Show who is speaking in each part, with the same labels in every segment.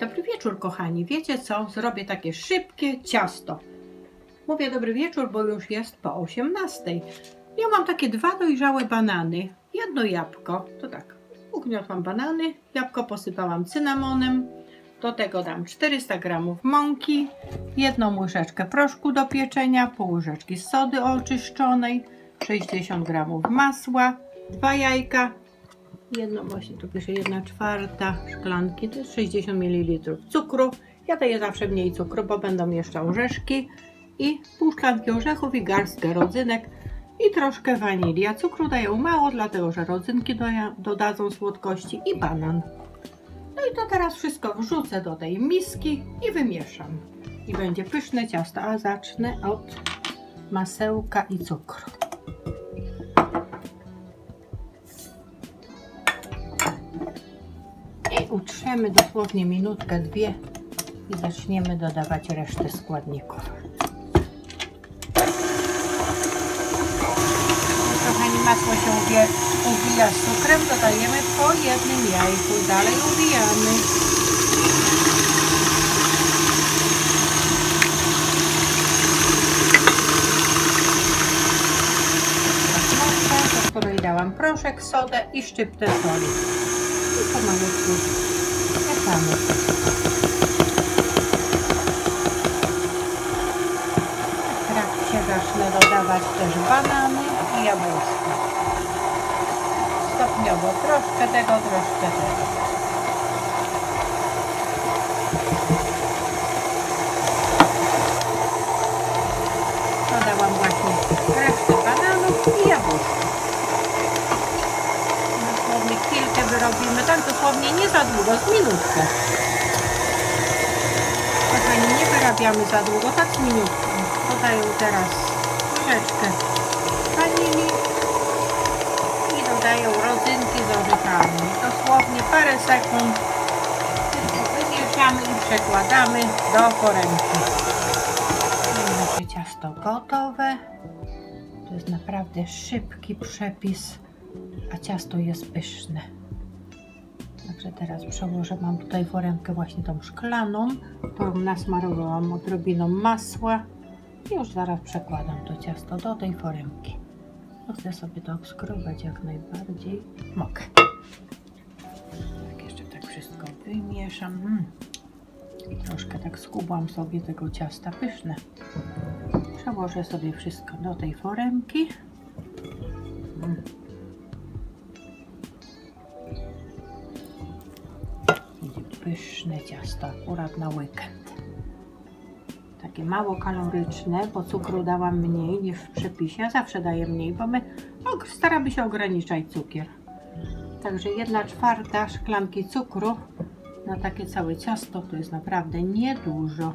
Speaker 1: Dobry wieczór, kochani. Wiecie co? Zrobię takie szybkie ciasto. Mówię dobry wieczór, bo już jest po 18. Ja mam takie dwa dojrzałe banany, jedno jabłko. To tak, ugniotłam banany, jabłko posypałam cynamonem. Do tego dam 400 g mąki, jedną łyżeczkę proszku do pieczenia, pół łyżeczki sody oczyszczonej, 60 g masła, dwa jajka, jedno właśnie tu pisze, jedna czwarta szklanki, to jest 60 ml cukru. Ja daję zawsze mniej cukru, bo będą jeszcze orzeszki i pół szklanki orzechów i garstkę rodzynek i troszkę wanilii. Ja cukru daję mało, dlatego że rodzynki dodadzą słodkości i banan. No i to teraz wszystko wrzucę do tej miski i wymieszam. I będzie pyszne ciasto, a zacznę od masełka i cukru. Utrzemy dosłownie minutkę, dwie i zaczniemy dodawać resztę składników. Kochani, masło się uwie, uwija z cukrem, dodajemy po jednym jajku. Dalej uwijamy. Masło, do której dałam proszek, sodę i szczyptę soli. I pomalutku mieszamy. W trakcie zacznę dodawać też banany i jabłuszka. Stopniowo troszkę tego, troszkę tego. Dodałam właśnie resztę bananów i jabłuszka. Dosłownie chwilkę wyrobimy, tak dosłownie nie za długo, z minutkę. Kochani, wyrabiamy za długo, tak z minutką. Dodaję teraz łyżeczkę wanilii i dodaję rodzynki z orzechami. Dosłownie parę sekund tylko wymieszamy i przekładamy do foremki. Nasze ciasto gotowe. To jest naprawdę szybki przepis, a ciasto jest pyszne. Także teraz przełożę, mam tutaj foremkę właśnie tą szklaną, którą nasmarowałam odrobiną masła. I już zaraz przekładam to ciasto do tej foremki. Chcę sobie to skrobać jak najbardziej. Mogę. Tak jeszcze tak wszystko wymieszam. Mm. Troszkę tak skubłam sobie tego ciasta pyszne. Przełożę sobie wszystko do tej foremki. Mm. Pyszne ciasto akurat na weekend. Takie mało kaloryczne, bo cukru dałam mniej niż w przepisie. Ja zawsze daję mniej, bo my staramy się ograniczać cukier. Także jedna czwarta szklanki cukru na takie całe ciasto to jest naprawdę niedużo.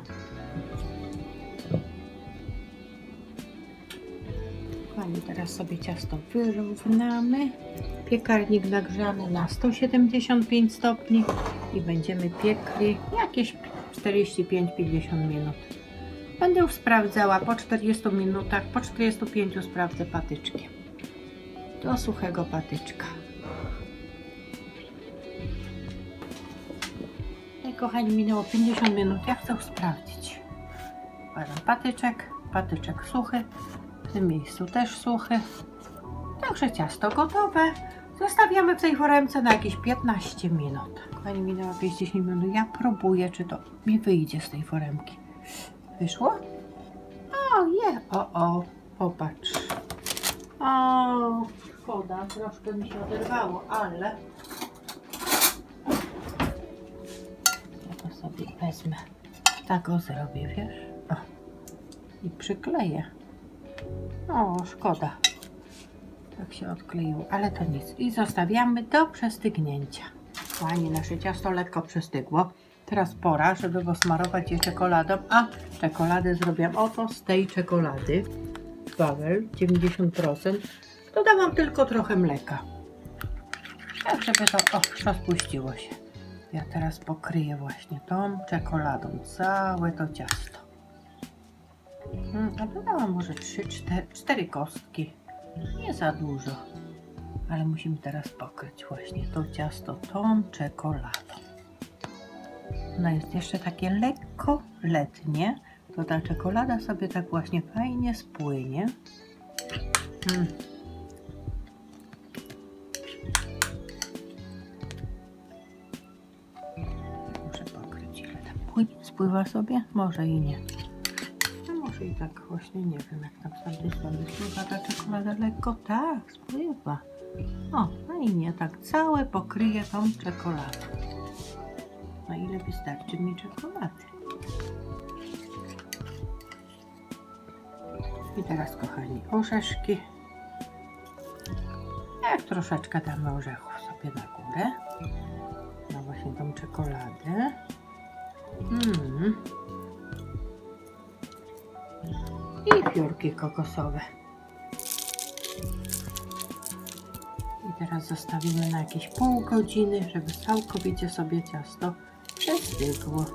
Speaker 1: Kochani, teraz sobie ciasto wyrównamy. Piekarnik nagrzany na 175 stopni i będziemy piekli jakieś 45-50 minut. Będę już sprawdzała po 40 minutach, po 45 sprawdzę patyczkiem. Do suchego patyczka. I kochani, minęło 50 minut. Ja chcę sprawdzić. Wkładam patyczek, patyczek suchy. W tym miejscu też suchy. Także ciasto gotowe. Zostawiamy w tej foremce na jakieś 15 minut. Kochani, minęło jakieś 10 minut. Ja próbuję, czy to mi wyjdzie z tej foremki. Wyszło? O, je. O, o, popatrz. O, szkoda, troszkę mi się oderwało, ale ja to sobie wezmę. Tak o zrobię, wiesz? O. I przykleję. O, szkoda. Tak się odkleiło, ale to nic. I zostawiamy do przestygnięcia. Kochani, nasze ciasto lekko przestygło. Teraz pora, żeby go smarować je czekoladą. A, czekoladę zrobiłam oto z tej czekolady. Wawel 90%. Dodałam tylko trochę mleka. Tak, żeby to o, rozpuściło się. Ja teraz pokryję właśnie tą czekoladą całe to ciasto. Mm, A dodałam może 3-4 kostki. Nie za dużo. Ale musimy teraz pokryć właśnie to ciasto tą czekoladą. Ono jest jeszcze takie lekko letnie, to ta czekolada sobie tak właśnie fajnie spłynie. Mm. Muszę pokryć, ile tam płynie, spływa sobie? Może i nie. I tak właśnie, nie wiem, jak tam tamtej strony spływa ta czekolada lekko. Tak, spływa. O, fajnie, tak całe pokryje tą czekoladę. Na ile wystarczy mi czekolady? I teraz, kochani, orzeszki. Jak troszeczkę damy orzechów sobie na górę. Na właśnie tą czekoladę. Mm. I fiorki kokosowe. I teraz zostawimy na jakieś pół godziny, żeby całkowicie sobie ciasto przestygło.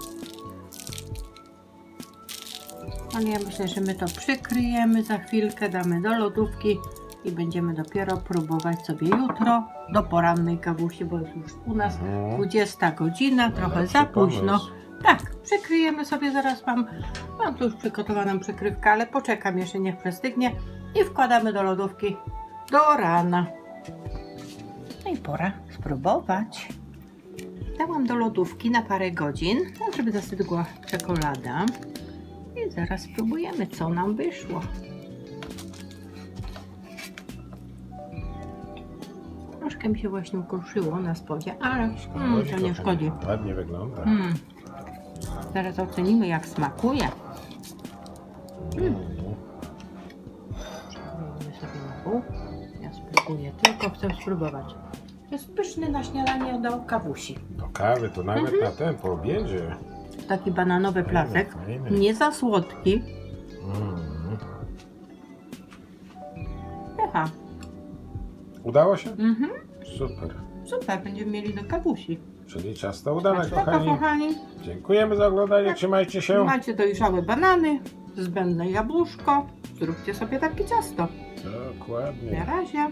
Speaker 1: Ale ja myślę, że my to przykryjemy za chwilkę, damy do lodówki i będziemy dopiero próbować sobie jutro do porannej kawusi, bo jest już u nas
Speaker 2: No.
Speaker 1: 20 godzina, trochę za późno. Tak, przykryjemy sobie, zaraz mam, mam tu już przygotowaną przykrywkę, ale poczekam jeszcze niech przestygnie i wkładamy do lodówki do rana. No i pora spróbować. Dałam do lodówki na parę godzin, no, żeby zastygła czekolada. I zaraz spróbujemy, co nam wyszło. Troszkę mi się właśnie ukruszyło na spodzie, ale mm, to nie szkodzi.
Speaker 2: Ładnie wygląda.
Speaker 1: Mm. Zaraz ocenimy, jak smakuje.
Speaker 2: Mm.
Speaker 1: Sobie na pół. Ja spróbuję, tylko chcę spróbować. To jest pyszny na śniadanie do kawusi.
Speaker 2: Do kawy to nawet
Speaker 1: Mhm.
Speaker 2: na ten, po obiedzie.
Speaker 1: Taki bananowy placek.
Speaker 2: fajny.
Speaker 1: Nie za słodki.
Speaker 2: Mm. Udało się?
Speaker 1: Mhm.
Speaker 2: Super.
Speaker 1: Super, będziemy mieli do kawusi.
Speaker 2: Czyli ciasto udane, kochani.
Speaker 1: kochani.
Speaker 2: Dziękujemy za oglądanie, trzymajcie się.
Speaker 1: Macie dojrzałe banany, zbędne jabłuszko. Zróbcie sobie takie ciasto. Na
Speaker 2: Dokładnie.
Speaker 1: razie.